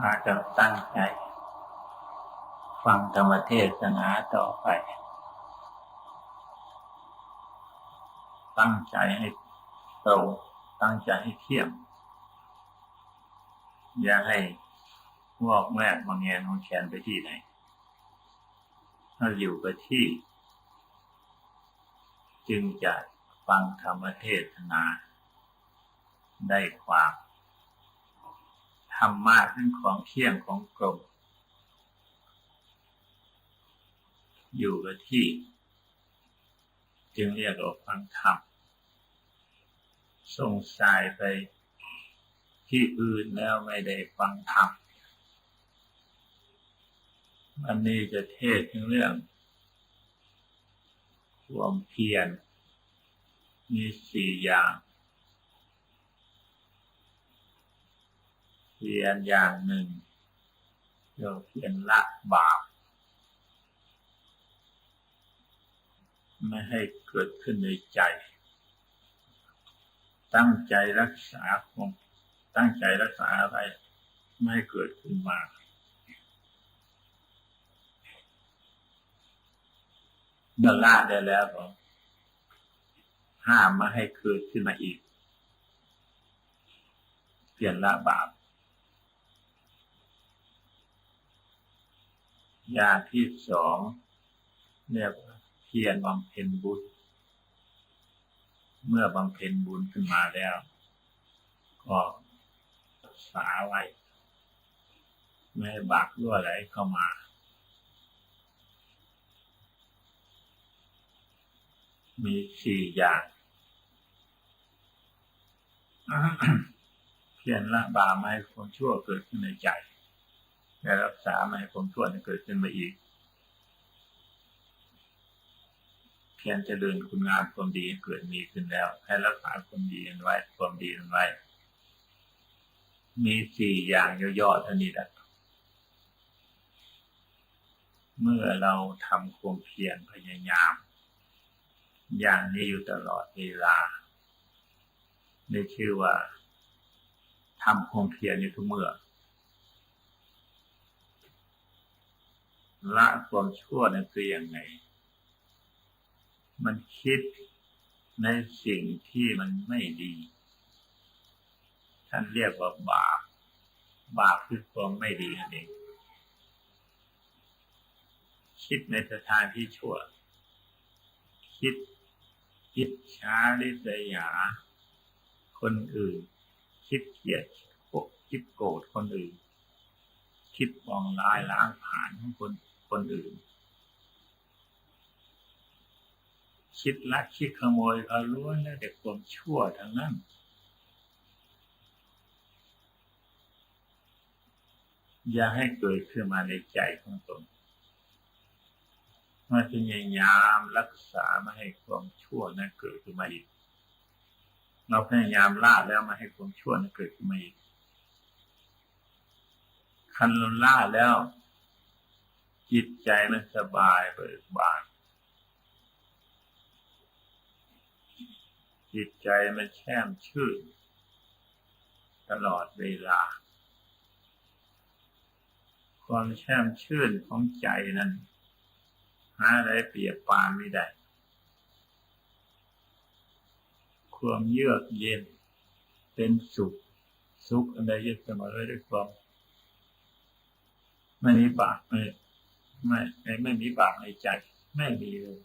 อาจะตั้งใจ ฟังธรรมเทศนาต่อไป ตั้งใจให้ตรงตั้งใจให้เที่ยงอย่าให้วอกแวกบางแงนของแขนไปที่ไหนถ้าอยู่กับที่ จึงจะฟังธรรมเทศนา ได้ความ รรมะทั้งของเที่ยงของกลมอยู่กับที่ จึงเรียกว่าฟังธรรมส่งสายไปที่อื่นแล้วไม่ได้ฟังธรรมวันนี้จะเทศถึงเรื่องความเพียรมีสี่อย่าง เพียรอย่างหนึ่งเราเพียรละบาปไม่ให้เกิดขึ้นในใจ ตั้งใจรักษาคงตั้งใจรักษาอะไร ไม่ให้เกิดขึ้นมา เมื่อละได้แล้วก็ห้ามไม่ให้เกิดขึ้นมาอีก เปลี่ยนละบาป ยาที่สองเรียกว่าเพียรบำเพ็ญบุญ เมื่อบำเพ็ญบุญขึ้นมาแล้ว ก็รักษาไว้ไม่ให้บาปรั่วไหลเข้ามามีสี่อย่าง เพียรละบาไม่ความชั่วเกิดขึ้นในใจ และรักษาไม่ให้ความชั่วนั้นเกิดขึ้นมาอีก เพียรเจริญคุณงามความดีเกิดมีขึ้นแล้ว ให้รักษาความดีนั้นไว้ ความดีนั้นไว้ มีสี่อย่างย่อๆเท่านี้แหละเมื่อเราทำความเพียรพยายาม อย่างนี้อยู่ตลอดเวลาได้ชื่อว่าทำความเพียรอยู่ทุกเมื่อ ละความชั่วนั้นคืออย่างไง มันคิดในสิ่งที่มันไม่ดี ท่านเรียกว่าบาป บาปคือความไม่ดีนั่นเอง คิดในสถานที่ชั่ว คิดคิดช้าลิษยา คนอื่น คิดเกลียดคิดโกรธคนอื่น คิดปองร้ายล้างผ่านของคน คนอื่น คิดลักคิดขโมยก็ล้วนแล้วแต่ความชั่วทั้งนั้นอย่าให้เกิดขึ้นมาในใจของตนมาพยายามรักษาไม่ให้ความชั่วนั้นเกิดขึ้นมาอีก เราพยายามละแล้วไมาให้ความชั่วนั้นเกิดขึ้นมาอีกคันเราละแล้ว จิตใจมันสบายเบิกบาน จิตใจมันแช่มชื่น ตลอดเวลา ความแช่มชื่นของใจนั้น หาอะไรเปรียบปานไม่ได้ ความเยือกเย็นเป็นสุข สุขอันใดยึดเสมอด้วยความไม่มีบาปไม่ ไม่ไม่ไม่มีบาปในใจ ไม่มีเลย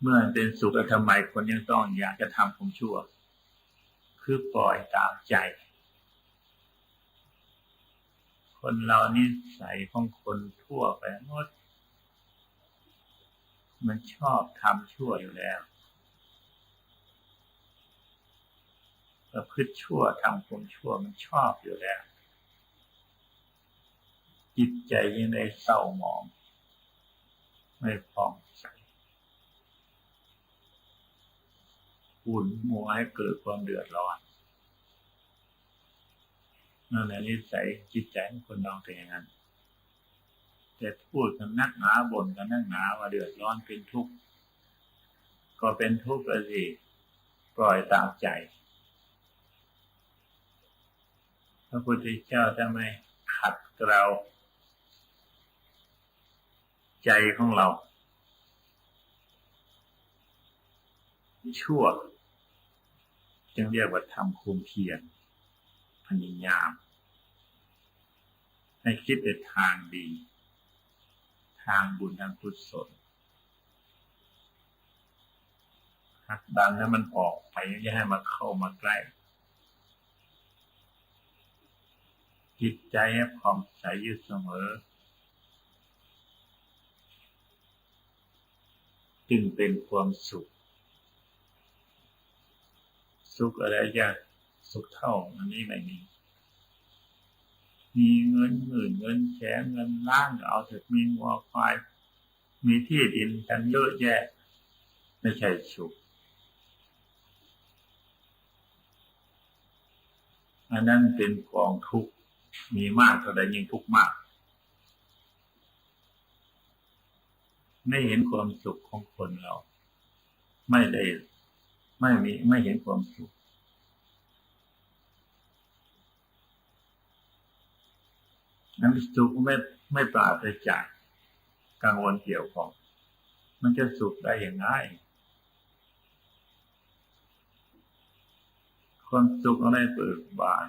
เมื่อเป็นสุขทำไมคนยังต้องอยากจะทำความชั่ว คือปล่อยตามใจ คนเรานี่ใส่ของคนทั่วไปหมดมันชอบทำชั่วอยู่แล้วประพฤติชั่วทำความชั่วมันชอบอยู่แล้ว จิตใจยังได้เศร้าหมอง ไม่พองใสหุ่นมัวให้เกิดความเดือดร้อนนั่นแหละนิสัยจิตใจของคนเราเป็นอย่างนั้น แต่พูดกันนักหนาบ่นกันนักหนาว่าเดือดร้อนเป็นทุกข์ ก็เป็นทุกข์เลยสิปล่อยตามใจ พระพุทธเจ้าจะไม่ขัดเกลา ใจของเรา ชั่ว จึงเรียกว่าทำคุมเพียรพยายาม ให้คิดในทางดี ทางบุญทางกุศลหักดันให้มันออกไปอย่าให้มันเข้ามาใกล้ จิตใจให้ผ่องใสอยู่เสมอ จึงเป็นความสุข สุขอะไรจะสุขเท่าอันนี้ไม่มี มีเงินหมื่นเงินแสนเงินล้านเอาเถอะมีวัวควายมีที่ดินกันเยอะแยะ ไม่ใช่สุข อันนั้นเป็นกองทุกข์มีมากเท่าใดยิ่งทุกข์มาก ไม่เห็นความสุขของคนเรา ไม่ได้ไม่มีไม่เห็นความสุข นั้นสุขไม่ไม่ปราศจากกังวลเกี่ยวของ มันจะสุขได้อย่างง่ายความสุขอะไรเปิดบาน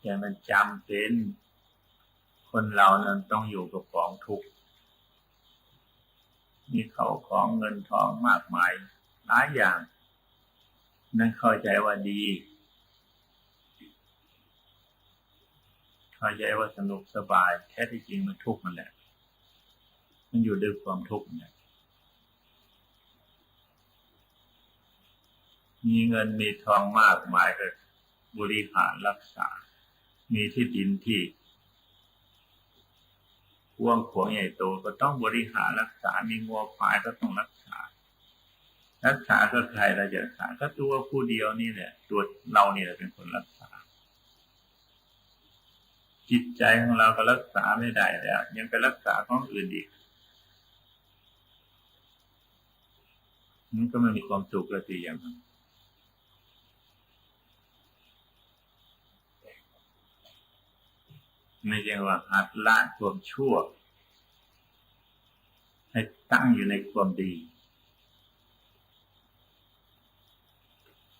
แต่มันจำเป็น คนเรานั้นต้องอยู่กับกองทุกข์มีเขาของเงินทองมากมายหลายอย่าง นั่นเข้าใจว่าดี เข้าใจว่าสนุกสบายแท้ที่จริงมันทุกข์มันแหละ มันอยู่ด้วยความทุกข์เนี่ยมีเงินมีทองมากมายก็บริหารรักษา มีที่ดินที่กว้างขวางใหญ่โตก็ต้องบริหารรักษา มีงัวควายก็ต้องรักษา รักษาก็ใครเราจะรักษา ก็ตัวผู้เดียวนี่แหละ ตัวเราเนี่แหละเป็นคนรักษา จิตใจของเราก็รักษาไม่ได้แล้ว ยังไปรักษาของอื่นอีกมันก็ไม่มีความสุขเลยทีอย่างนั้น ไม่ใช่ว่าหัดละความชั่ว ให้ตั้งอยู่ในความดี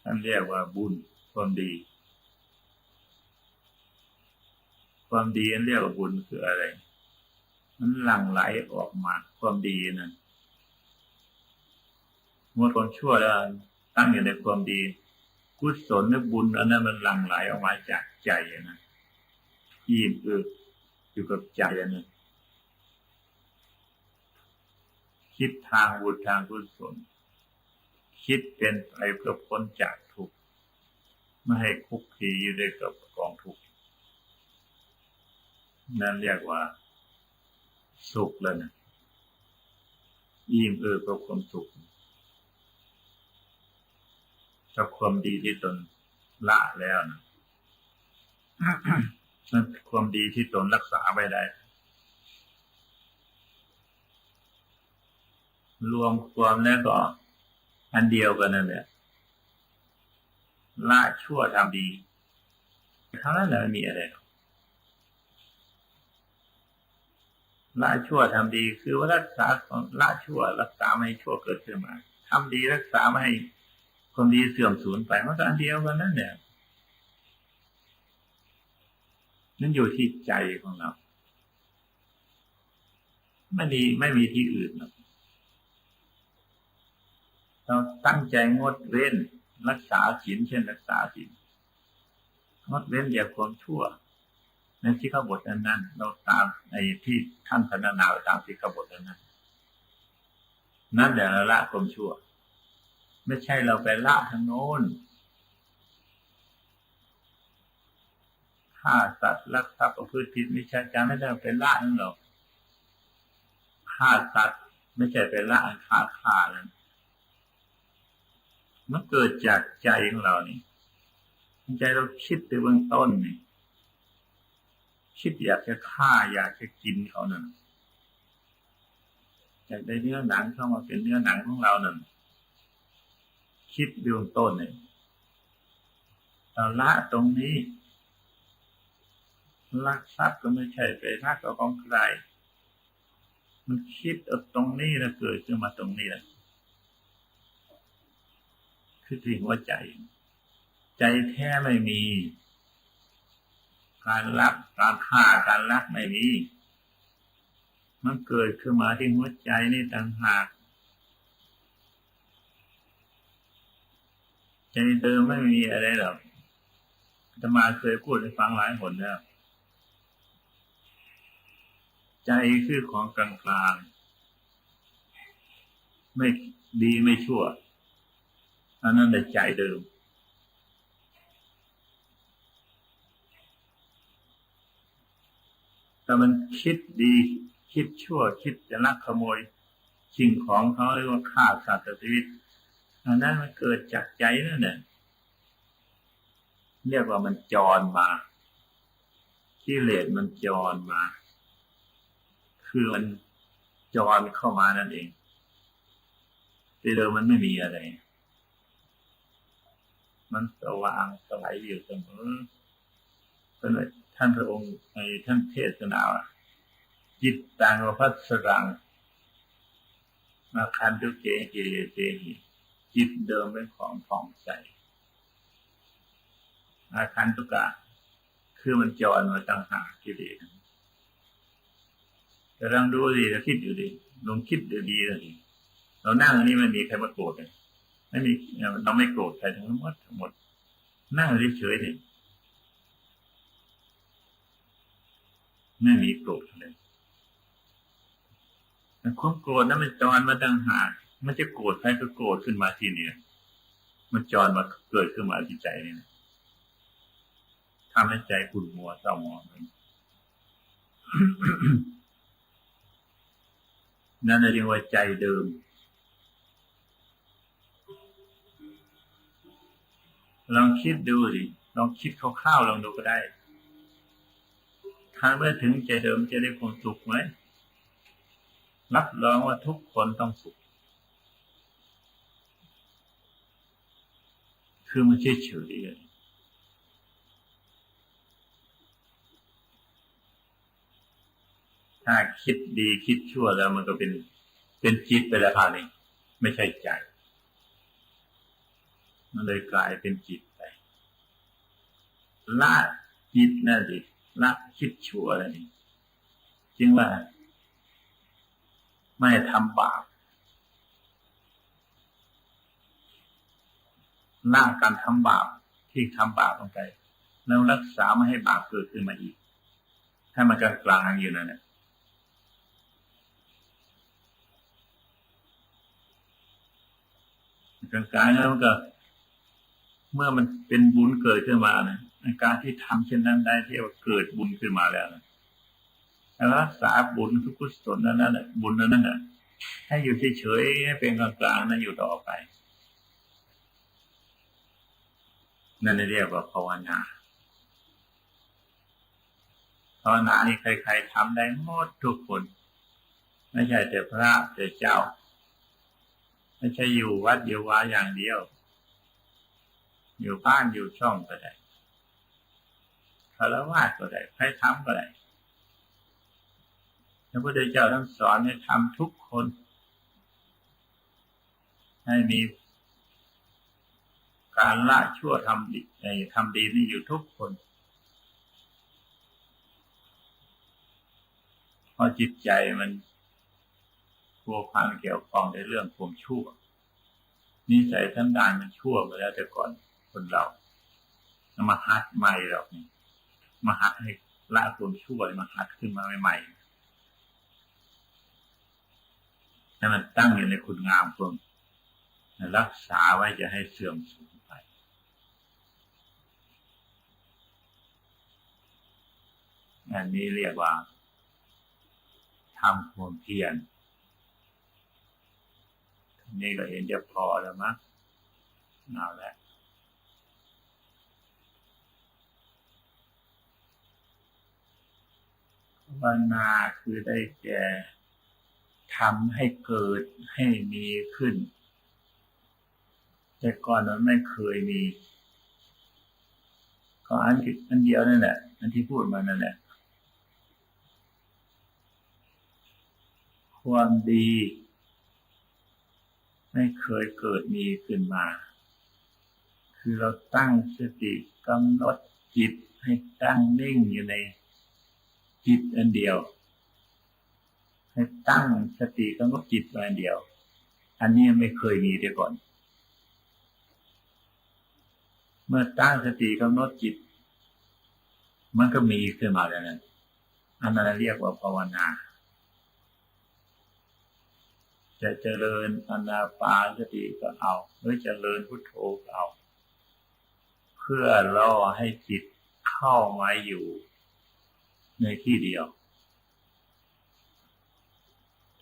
ท่านเรียกว่าบุญความดี ความดีอันเรียกว่าบุญคืออะไร มันหลั่งไหลออกมาความดีนั่นเมื่อความชั่วแล้วตั้งอยู่ในความดี กุศลและบุญอันนั้นมันหลั่งไหลออกมาจากใจนะ อิ่มเอิบอยู่กับใจอันนั้นคิดทางบุญทางกุศลคิดเป็นไปเพื่อพ้นจากทุกข์ไม่ให้คุกคีอยู่ด้วยกับกองทุกข์นั่นเรียกว่า สุขแล้วนะอิ่มเอิบกับความสุขกับความดีที่ตนละแล้วนะ นั่นความดีที่ตนรักษาไว้ได้ รวมความแล้วก็ อันเดียวกันนั่นแหละละชั่วทำดีเท่านั้นแหละมีอะไรละชั่วทำดีคือว่ารักษาของละชั่ว รักษาไม่ชั่วเกิดขึ้นมาทำดีรักษาไม่ความดีเสื่อมสูญไปมันก็อันเดียวกันนั่นแหละ นั่นอยู่ที่ใจของเรา ไม่มีไม่มีที่อื่นหรอกเราตั้งใจงดเว้นรักษาศีลเช่นรักษาศีลงดเว้นอย่าความชั่วในที่ขบทนั้น เราตามในที่ท่านพนานาตามที่ขบทนั้น นั่นแหละละความชั่ว ไม่ใช่เราไปละทางโน้น ฆ่าสัตว์ลักทรัพย์ประพฤติผิดมิจฉาจารไม่ได้เป็นละนั่นหรอกฆ่าสัตว์ไม่ใช่เป็นละฆ่าฆ่านั้นมันเกิดจากใจของเรานี่ใจเราคิดไปเบื้องต้นนี่คิดอยากจะฆ่าอยากจะกินเขานั่นอยากได้เนื้อหนังเข้ามาเป็นเนื้อหนังของเรานั่นคิดเบื้องต้นเนี่ยเราละตรงนี้ ลักทรัพย์ก็ไม่ใช่ไปลักเอาของใคร มันคิดเอาตรงนี้แล้วเกิดขึ้นมาตรงนี้แหละคือที่หัวใจ ใจแท้ไม่มี การรักการฆ่าการรักไม่มี มันเกิดขึ้นมาที่หัวใจนี่ต่างหากใจเดิมไม่มีอะไรหรอกจะมาเคยพูดให้ฟังหลายหนแล้ว ใจคือของกลางกลางไม่ดีไม่ชั่ว อันนั้นในใจเดิม แต่มันคิดดี คิดชั่ว คิดจะลักขโมยสิ่งของเขาเรียกว่าฆ่าสัตว์ชีวิต อันนั้นมันเกิดจากใจนั่นแหละเรียกว่ามันจรมากิเลสมันจรมา คือมันจรเข้ามานั่นเองแต่เดิมมันไม่มีอะไร มันสว่างสวัยอยู่เสมอเป็นท่านพระองค์ในท่านเทศนาจิตตังวพัสรังมาคันตุเกเกเจหิจิตเดิมเป็นของผ่องใสอาคันตุกะ คือมันจรมาตั้งหากิเลส แต่ลองดูดิเราคิดอยู่ดิลองคิดดูดีเลยเรานั่งอันนี้มันมีใครมาโกรธเลยไม่มีเราไม่โกรธใครทั้งหมดทั้งหมดนั่งเฉยๆเลยไม่มีโกรธเลยความโกรธนั้นมันจรมาตังหากมันจะโกรธใครก็โกรธขึ้นมาทีเนี้ยมันจรมาเกิดขึ้นมาที่ใจนี่นะทำให้ใจขุ่นมัวเศร้าหมอง นั่นเรียกว่าใจเดิม ลองคิดดูดิลองคิดคร่าวๆลองดูก็ได้ ถ้าเมื่อถึงใจเดิมจะได้ความสุขไหมรับรองว่าทุกคนต้องสุข คือมันเฉยเฉย ถ้าคิดดีคิดชั่วแล้วมันก็เป็นเป็นจิตไปแล้วคราวนี้ไม่ใช่ใจ มันเลยกลายเป็นจิตไปละจิตนั่นสิละคิดชั่วอะไรนี่จึงว่า ไม่ทำบาปละการทำบาปที่ทำบาปลงไปแล้วรักษาไม่ให้บาปเกิดขึ้นมาอีก ให้มันกลางกลางอยู่นั่นแหละ กลางกายแล้วก็ เมื่อมันเป็นบุญเกิดขึ้นมานะการที่ทำเช่นนั้นได้ที่ว่าเกิดบุญขึ้นมาแล้วนะรักษาบุญทุกขุศลนั้นนั่นบุญนั้นน่ะให้อยู่เฉยๆให้เป็นกลางๆนั้นอยู่ต่อไป นั่นเรียกว่าภาวนาภาวนานี่ใครๆทำได้หมดทุกคน ไม่ใช่แต่พระแต่เจ้า ไม่ใช่อยู่วัดอยู่ววาอย่างเดียว อยู่บ้านอยู่ช่องก็ได้คารวะก็ได้ใครทำก็ได้พระพุทธเจ้าท่านสอนให้ทำทุกคน ให้มีการละชั่วทำดีทำดีนี่อยู่ทุกคนเพราะจิตใจมัน พัวพันเกี่ยวข้องในเรื่องความชั่วนิสัยทั้งดานมันชั่วมาแล้วแต่ก่อนคนเรามาหัดใหม่หรอกนี่มาหัดให้ละความชั่วมาหัดขึ้นมาใหม่ๆให้มันตั้งอยู่ในคุณงามคนรักษาไว้จะให้เสื่อมสูญไป อันนี้เรียกว่าทำความเพียร นี่ก็เห็นจะพอแล้วมั้งเอาละวนาคือได้แก่ทำให้เกิดให้มีขึ้น แต่ก่อนมันไม่เคยมีก็อันอันเดียวนั่นแหละอันที่พูดมานั่นแหละความดี ไม่เคยเกิดมีขึ้นมา คือเราตั้งสติกำหนดจิตให้ตั้งนิ่งอยู่ในจิตอันเดียว ให้ตั้งสติกำหนดจิตอันเดียว อันนี้ไม่เคยมีแต่ก่อน เมื่อตั้งสติกำหนดจิต มันก็มีขึ้นมาแล้วนั้นอันนั้นเรียกว่าภาวนา จะเจริญอนาปานสติก็เอาหรือเจริญพุทโธก็เอา เพื่อล่อให้จิตเข้ามาอยู่ในที่เดียว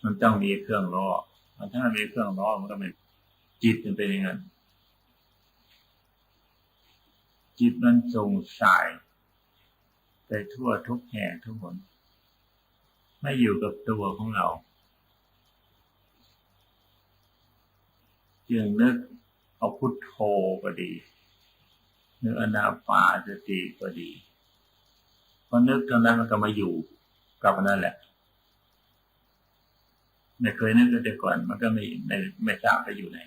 มันต้องมีเครื่องล่อมันถ้ามีเครื่องล่อมันก็ไม่จิตมันเป็นย่างนั้นจิตมันส่งสาย ไปทั่วทุกแห่งทุกคนไม่อยู่กับตัวของเรา จึงนึกเอาพุทโธก็ดีนึกอนาปาสติก็ดีพอนึกตอนนั้นมันก็มาอยู่กับนั่นแหละไม่เคยนึกแต่ก่อนมันก็ไม่ไม่ไม่ทราบไปอยู่ไหน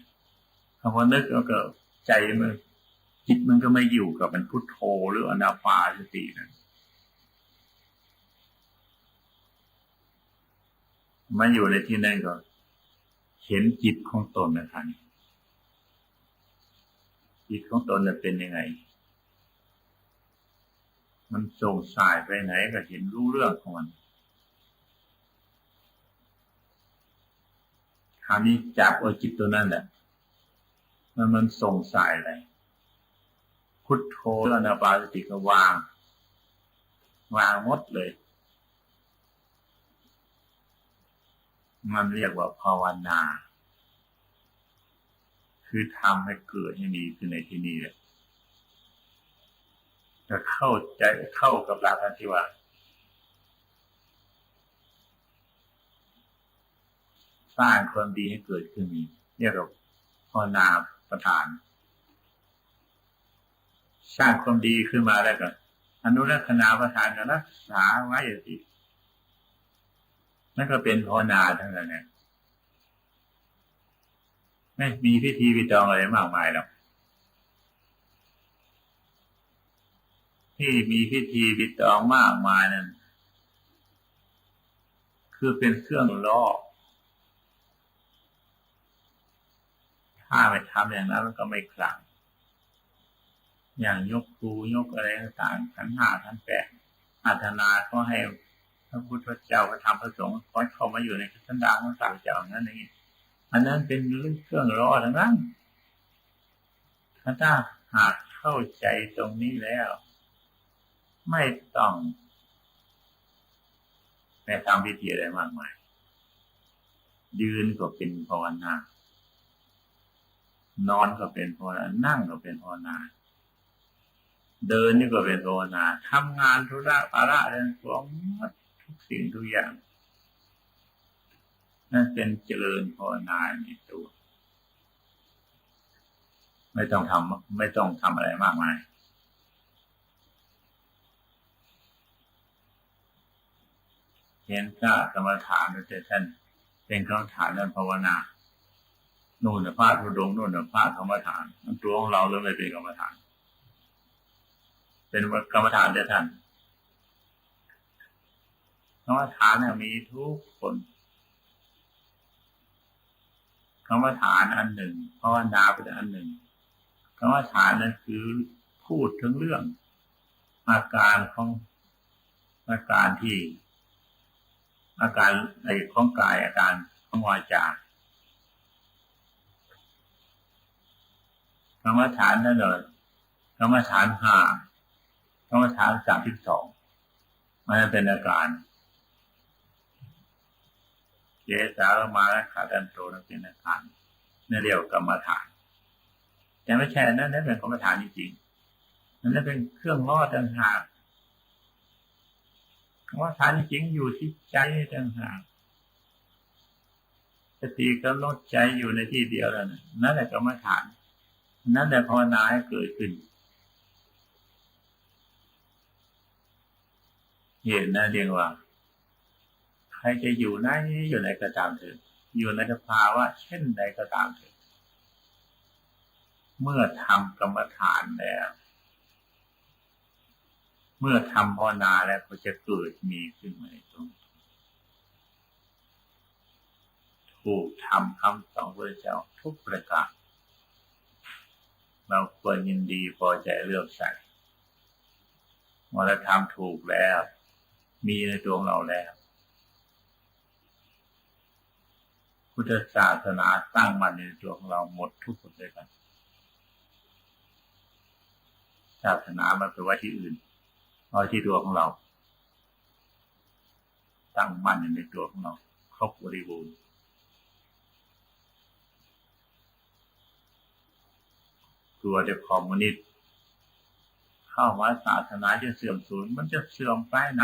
พอนึกแล้วก็ใจมันจิตมันก็ไม่อยู่กับมันพุทโธหรืออนาปาสตินะมาอยู่ในที่นั่นก็เห็นจิตของตนนะท่าน จิตของตนจะเป็นยังไง มันส่งสายไปไหนก็เห็นรู้เรื่องของมันคราวนี้จับเอาจิตตัวนั้นแหละ มันมันส่งสายอะไรพุทโธอนาปาสติก็วาง วางหมดเลยมันเรียกว่าภาวนา คือทำให้เกิดให้มีขึ้นในที่นี้เลยจะเข้าใจเข้ากับหลักที่ว่าสร้างความดีให้เกิดขึ้นมีเรียกว่าภาวนาประธาน สร้างความดีขึ้นมาแล้วก็อนุรักษณาประธานกันรักษาไว้สินั่นก็เป็นภาวนาทั้งนั้นเนี่ย ไม่มีพิธีวิจองอะไรมากมายหรอกที่มีพิธีวิจองมากมายนั้นคือเป็นเครื่องล่อถ้าไม่ทำอย่างนั้นมันก็ไม่คลัง อย่างยกครูยกอะไรต่างๆขันห้าขันแปดอาธนาก็ให้พระพุทธเจ้าพระธรรมพระสงฆ์คอเข้ามาอยู่ในขันดาของสาวเจ้านั่นเอง อันนั้นเป็นเรื่องเครื่องรอทั้งนั้นถ้าหากเข้าใจตรงนี้แล้ว ไม่ต้องไปทำพิธีอะไรมากมาย ยืนก็เป็นภาวนานอนก็เป็นภาวนานั่งก็เป็นภาวนา เดินนี่ก็เป็นภาวนาทำงานธุระภาระเรื่องของทุกสิ่งทุกอย่าง นั่นเป็นเจริญภาวนาในตัว ไม่ต้องทำไม่ต้องทำอะไรมากมายเห็นพระกรรมฐานแต่ท่านเป็นกรรมฐานนั้นภาวนานู่นน่ะพระทุดงนู่นน่ะพระกรรมฐานมันตัวของเราเลยไม่เป็นกรรมฐาน เป็นกรรมฐานแต่ท่านกรรมฐานเนี่ยมีทุกคน กรรมฐานอันหนึ่งภาวนาเป็นอันหนึ่งกรรมฐานนั่นคือพูดถึงเรื่อง อาการของอาการที่ อาการในของกายอาการของวาจากรรมฐานนั่นเลยกรรมฐานห้ากรรมฐานสามสิบสองมันเป็นอาการ เจสามาและขาดันโตนั่นเป็นอาการนี่เรียกกรรมฐานแต่ไม่ใช่นั่นนั่นเป็นกรรมฐานจริงๆนั่นเป็นเครื่องล่อต่างหากกรรมฐานจริงอยู่ที่ใจต่างหากสติก็ลดใจอยู่ในที่เดียวแล้วนั่นแหละกรรมฐาน นั่นแหละภาวนาให้เกิดขึ้นเห็นนะเรียกว่า ใครจะอยู่ไหนอยู่ไหนก็ตามเถออยู่ในสภาวะเช่นใดก็ตามเถอะเมื่อทำกรรมฐานแล้ว เมื่อทำภาวนาแล้วก็จะเกิดมีขึ้นมาในตรงถูกทำคำสอนพระเจ้าทุกประการเราควรยินดีพอใจเลือกใส่เมื่อเราทำถูกแล้ว มีในตัวงเราแล้ว พุทธศาสนาตั้งมันในตัวของเราหมดทุกคนเลยกัน ศาสนามันไปไว้ที่อื่นเอาที่ตัวของเรา ตั้งมั่นอยู่ในตัวของเรา ครบบริบูรณ์ตัวเด็กคอมมิวนิสต์เข้ามาศาสนาจะเสื่อมสูญมันจะเสื่อมไปไหน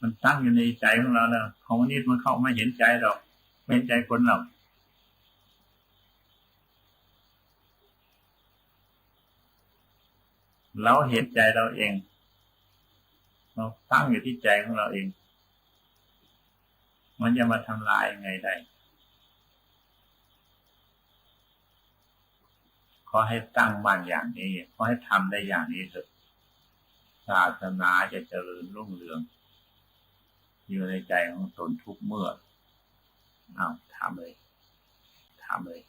มันตั้งอยู่ในใจของเราแล้วคอมมิวนิสต์มันเข้าไม่เห็นใจหรอก ไม่เห็นใจคนเราเราเห็นใจเราเอง เราตั้งอยู่ที่ใจของเราเอง มันจะมาทำลายยังไงได้ ขอให้ตั้งมั่นอย่างนี้ ขอให้ทำได้อย่างนี้เถอะศาสนาจะเจริญรุ่งเรือง อยู่ในใจของตนทุกเมื่อ อ้าถามเลย ถามเลย